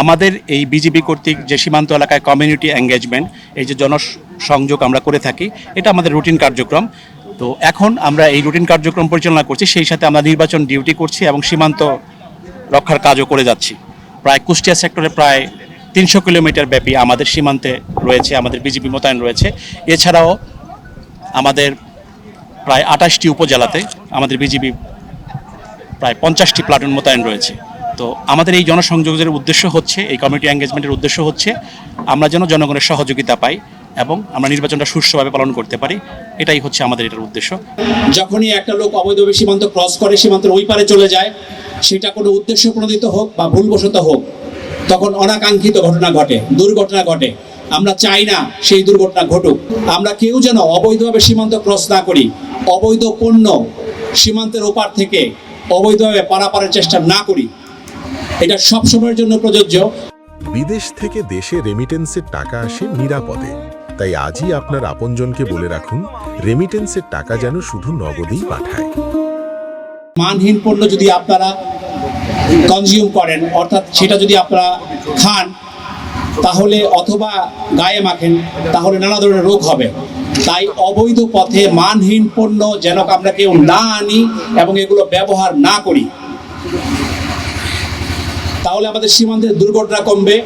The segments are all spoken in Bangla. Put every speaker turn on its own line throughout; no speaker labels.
আমাদের এই বিজিবি কর্তৃক যে সীমান্ত এলাকায় কমিউনিটি এঙ্গেজমেন্ট এই যে জনসংযোগ আমরা করে থাকি, এটা আমাদের রুটিন কার্যক্রম। তো এখন আমরা এই রুটিন কার্যক্রম পরিচালনা করছি, সেই সাথে আমরা নির্বাচন ডিউটি করছি এবং সীমান্ত রক্ষার কাজও করে যাচ্ছি। প্রায় কুষ্টিয়া সেক্টরে প্রায় তিনশো কিলোমিটার ব্যাপী আমাদের সীমান্তে রয়েছে, আমাদের বিজিবি মোতায়েন রয়েছে। এছাড়াও আমাদের প্রায় আঠাশটি উপজেলাতে আমাদের বিজিবি প্রায় পঞ্চাশটি প্লাটুন মোতায়েন রয়েছে। তো আমাদের এই জনসংযোগের উদ্দেশ্য হচ্ছে, এই কমিউনিটি এঙ্গেজমেন্টের উদ্দেশ্য হচ্ছে আমরা যেন জনগণের সহযোগিতা পাই এবং আমরা নির্বাচনটা সুষ্ঠুভাবে পালন করতে পারি। এটাই হচ্ছে আমাদের এটার উদ্দেশ্য।
যখনই একটা লোক অবৈধভাবে সীমান্ত ক্রস করে, সীমান্তের ওই পারে চলে যায়, সেটা কোনো উদ্দেশ্য প্রণোদিত হোক বা ভুলবশত হোক, তখন অনাকাঙ্ক্ষিত ঘটনা ঘটে, দুর্ঘটনা ঘটে। আমরা চাই না সেই দুর্ঘটনা ঘটুক। আমরা কেউ যেন অবৈধভাবে সীমান্ত ক্রস না করি, অবৈধ পণ্য সীমান্তের ওপার থেকে অবৈধভাবে পারাপারের চেষ্টা না করি। এটা সব সময়ের জন্য প্রযোজ্য।
বিদেশ থেকে দেশে রেমিটেন্সের টাকা আসে নিরাপদে। তাই আজই আপনার আপনজনকে বলে রাখুন রেমিটেন্সের টাকা যেন শুধু নগদেই পাঠায়।
মানহীন পণ্য যদি আপনারা কনজিউম করেন অর্থাৎ সেটা যদি আপনারা খান তাহলে অথবা গায়ে মাখেন তাহলে নানা ধরনের রোগ হবে। তাই অবৈধ পথে মানহীন পণ্য যেন আমরা কেউ না আনি এবং এগুলো ব্যবহার না করি। তাহলে আমাদের সীমান্তের দুর্ঘটনা কমবে,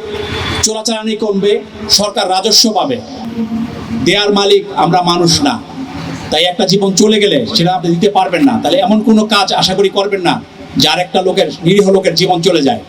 চোরাচালানি কমবে, সরকার রাজস্ব পাবে। দেয়ার মালিক, আমরা মানুষ না। তাই একটা জীবন চলে গেলে সেটা আপনি দিতে পারবেন না। তাহলে এমন কোনো কাজ আশা করি করবেন না, যার একটা লোকের, নিরীহ লোকের জীবন চলে যায়।